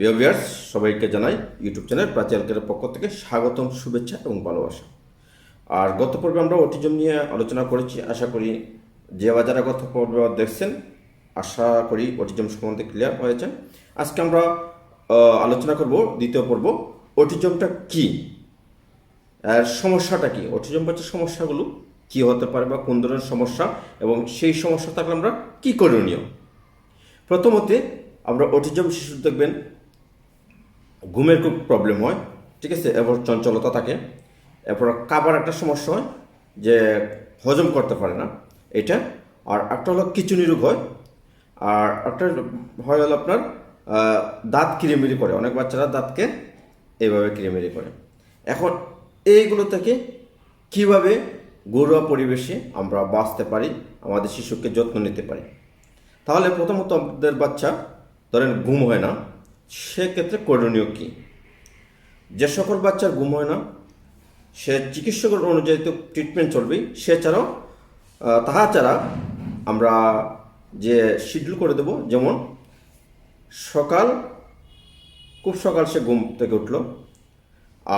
প্রিয় ভিউয়ার্স, সবাইকে জানাই ইউটিউব চ্যানেল প্রাচীলকের পক্ষ থেকে স্বাগতম, শুভেচ্ছা এবং ভালোবাসা। আর গত পর্বে আমরা অটিজম নিয়ে আলোচনা করেছি। আশা করি যে যারা গত পর্বে দেখছেন, আশা করি অটিজম সম্বন্ধে ক্লিয়ার হয়েছে আজকে আমরা আলোচনা করব দ্বিতীয় পর্ব, অটিজমটা কি? আর সমস্যাটা কি? অটিজম বাচ্চার সমস্যাগুলো, কি হতে পারে বা কোন ধরনের সমস্যা এবং সেই সমস্যা থাকলে আমরা কি করণীয়? প্রথমতে আমরা অটিজম শিশু দেখবেন ঘুমের খুব প্রবলেম হয়, ঠিক আছে? এরপর চঞ্চলতা থাকে। এরপর কাবার একটা সমস্যা হয় যে হজম করতে পারে না এটা। আর একটা হলো কিচুনি রোগ হয়। আর একটা হয় হলো আপনার দাঁত কিরিমিরি করে। অনেক বাচ্চারা দাঁতকে এইভাবে কিরিমিরি করে। এখন এইগুলো থেকে কীভাবে ঘরোয়া পরিবেশে আমরা বাঁচতে পারি, আমাদের শিশুকে যত্ন নিতে পারি? তাহলে প্রথমত আমাদের বাচ্চা, ধরেন ঘুম হয় না সেক্ষেত্রে করণীয় কী? যে সকল বাচ্চার ঘুম হয় না, সে চিকিৎসকের অনুযায়ী তো ট্রিটমেন্ট চলবেই সে ছাড়াও তাহা ছাড়া আমরা যে শিডিউল করে দেব, যেমন সকাল, খুব সকাল সে ঘুম থেকে উঠল,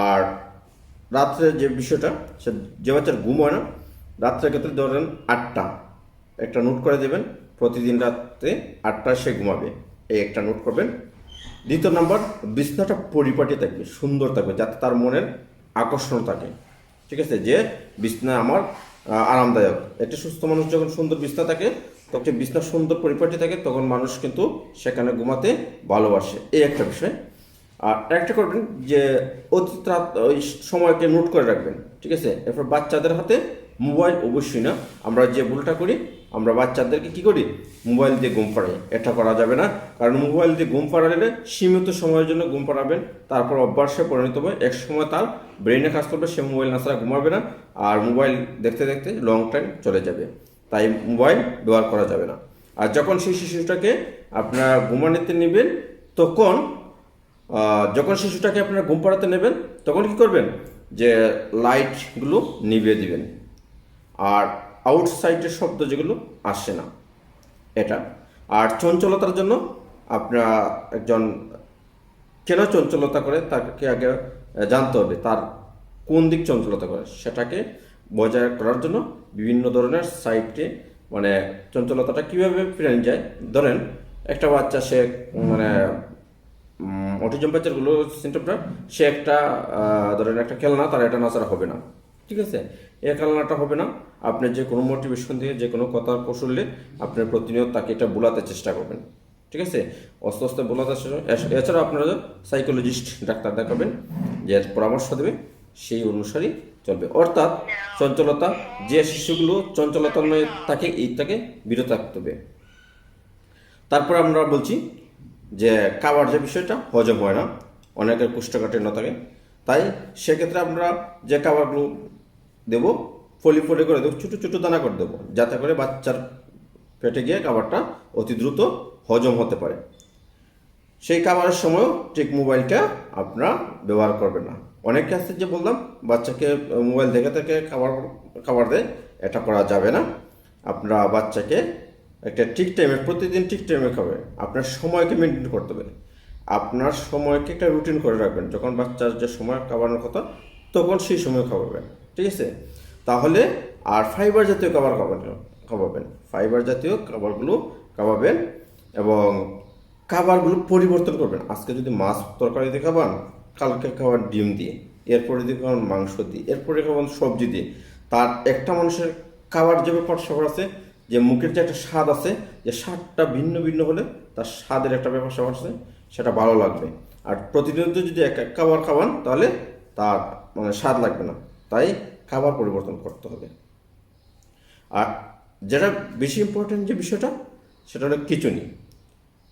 আর রাত্রে যে বিষয়টা, সে যে বাচ্চার ঘুম হয় না, রাত্রের ক্ষেত্রে ধরেন আটটা, একটা নোট করে দেবেন, প্রতিদিন রাত্রে আটটায় সে ঘুমাবে, এই একটা নোট করবেন দ্বিতীয় নাম্বার, বিছনাটা পরিপাটি থাকবে, সুন্দর থাকবে, যাতে তার মনের আকর্ষণ থাকে। ঠিক আছে? যে বিছনা আমার আরামদায়ক। একটি সুস্থ মানুষ যখন সুন্দর বিছনা থাকে, তখন বিছনা সুন্দর পরিপাটি থাকে, তখন মানুষ কিন্তু সেখানে ঘুমাতে ভালোবাসে। এই একটা বিষয়। আর একটা করবেন যে রাত, ওই সময়কে নোট করে রাখবেন। ঠিক আছে? এরপর বাচ্চাদের হাতে মোবাইল অবশ্যই না। আমরা যে ভুলটা করি আমরা বাচ্চাদেরকে কি করি? মোবাইল দিয়ে ঘুম পাড়াই। এটা করা যাবে না। কারণ মোবাইল দিয়ে ঘুম পাড়ালে সীমিত সময়ের জন্য ঘুম পাড়াবেন। তারপর অভ্যাসে পরিণত হবে। এক সময় তার ব্রেনে কাজ করবে, সে মোবাইল না ছাড়া ঘুমাবে না। আর মোবাইল দেখতে দেখতে লং টাইম চলে যাবে। তাই মোবাইল ব্যবহার করা যাবে না। আর যখন সেই শিশুটাকে আপনার ঘুমানিতে নেবেন, তখন যখন শিশুটাকে আপনারা ঘুম পাড়াতে নেবেন, তখন কি করবেন? যে লাইটগুলো নিভিয়ে দিবেন। আর আউটসাইডের শব্দ যেগুলো আসে না। এটা। আর চঞ্চলতার জন্য আপনারা একজন কেন চঞ্চলতা করে তাকে আগে জানতে হবে, তার কোন দিক চঞ্চলতা করে, সেটাকে বজায় করার জন্য বিভিন্ন ধরনের সাইটে মানে চঞ্চলতাটা কীভাবে ফিরে যায়। ধরেন, একটা বাচ্চা সে মানে অটিজম বাচ্চারগুলো সে একটা ধরেন একটা খেলনা, তার এটা নাচার হবে না। ঠিক আছে? এই খেলনাটা হবে না, আপনি যে কোনো মোটিভেশন দিয়ে যে কোনো কথার কৌশলে আপনি প্রতিনিয়ত তাকে এটা বোলাতে চেষ্টা করবেন। ঠিক আছে? আস্তে আস্তে বোলাতে চেষ্টা করবেন। এছ- এছাড়া আপনারা সাইকোলজিস্ট ডাক্তার দেখাবেন, যে পরামর্শ দেবে, সেই অনুসারে চলবে। অর্থাৎ চঞ্চলতা, যে শিশুগুলো চঞ্চলতা নয়, তাকে এই তাকে বিরত থাকতে হবে। তারপর আমরা বলছি যে খাবার যে বিষয়টা হজম হয় না, অনেকের কোষ্ঠকাঠিন্য থাকে। তাই সেক্ষেত্রে আমরা যে খাবারগুলো দেবো, ফলি ফলি করে দেবো, ছোটো ছোটো দানা করে দেবো, যাতে করে বাচ্চার পেটে গিয়ে খাবারটা অতি দ্রুত হজম হতে পারে। সেই খাবারের সময়ও ঠিক মোবাইলটা আপনারা ব্যবহার করবেন না। অনেকে আছে যে বললাম, বাচ্চাকে মোবাইল দেখে থেকে খাবার খাবার দেয়, এটা করা যাবে না। আপনারা বাচ্চাকে একটা ঠিক টাইমে প্রতিদিন ঠিক টাইমে খাবে। আপনার সময়কে মেনটেন করতে হবে। আপনার সময়কে একটা রুটিন করে রাখবেন। যখন বাচ্চার যে সময় খাওয়ানোর কথা, তখন সেই সময় খাওয়াবেন। ঠিক আছে? তাহলে আর ফাইবার জাতীয় খাবার খাওয়াবেন খাওয়াবেন ফাইবার জাতীয় খাবারগুলো খাওয়াবেন এবং খাবারগুলো পরিবর্তন করবেন। আজকে যদি মাছ তরকারি দিয়ে খাবান, কালকে খাবার ডিম দিয়ে। এরপরে দিয়ে খাবার মাংস দিয়ে। এরপরে খাবার সবজি দিয়ে। তার একটা মানুষের খাবার যে ব্যাপার স্যাপার আছে, যে মুখের যে একটা স্বাদ আছে, যে স্বাদটা ভিন্ন ভিন্ন হলে তার স্বাদের একটা ব্যাপার স্যাপার আছে, সেটা ভালো লাগবে। আর প্রতিনিয়ত যদি এক এক খাবার খাওয়ান, তাহলে তার মানে স্বাদ লাগবে না। তাই খাবার পরিবর্তন করতে হবে। আর যেটা বেশি ইম্পর্টেন্ট যে বিষয়টা, সেটা হলো খিচুনি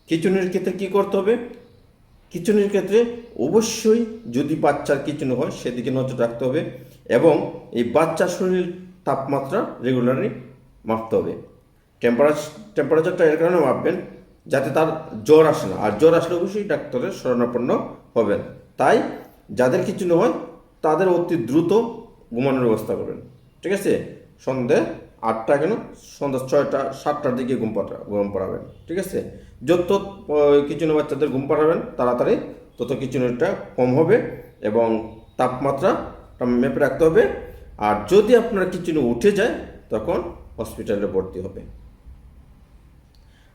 খিচুনির ক্ষেত্রে কি করতে হবে? খিচুনির ক্ষেত্রে অবশ্যই যদি বাচ্চার খিচুনি হয়, সেদিকে নজর রাখতে হবে এবং এই বাচ্চার শরীর তাপমাত্রা রেগুলারলি মাপতে হবে। টেম্পারেচার টেম্পারেচারটা এর কারণে মাপবেন যাতে তার জ্বর আসে না। আর জ্বর আসলে অবশ্যই ডাক্তারের শরণাপন্ন হবেন। তাই যাদের খিচুনি হয়, তাদের অতি দ্রুত ঘুমানোর ব্যবস্থা করবেন। ঠিক আছে? সন্ধে আটটা কেন? সন্ধ্যা ছয়টা, সাতটার দিকে ঘুম পাঠা, ঘুম পাড়াবেন। ঠিক আছে? যত কিচুনি বাচ্চাদের ঘুম পাঠাবেন তাড়াতাড়ি তত কিচুনিটা কম হবে এবং তাপমাত্রা মেপে রাখতে হবে। আর যদি আপনার কিচুনি উঠে যায়, তখন হসপিটালে ভর্তি হবে।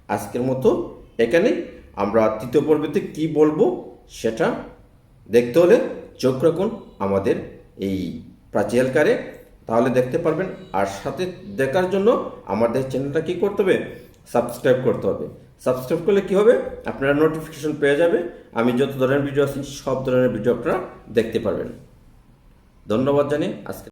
আজকের মতো এখানে আমরা তৃতীয় পর্বতে কি বলব সেটা দেখতে হলে চোখ রাখুন আমাদের এই প্রাচীলকারে তাহলে দেখতে পারবেন। আর সাথে দেখার জন্য আমাদের চ্যানেলটা কি করতে হবে? সাবস্ক্রাইব করতে হবে। সাবস্ক্রাইব করলে কি হবে? আপনারা নোটিফিকেশন পেয়ে যাবে। আমি যত ধরনের ভিডিও আছি সব ধরনের ভিডিও আপনারা দেখতে পারবেন। ধন্যবাদ জানি আজকে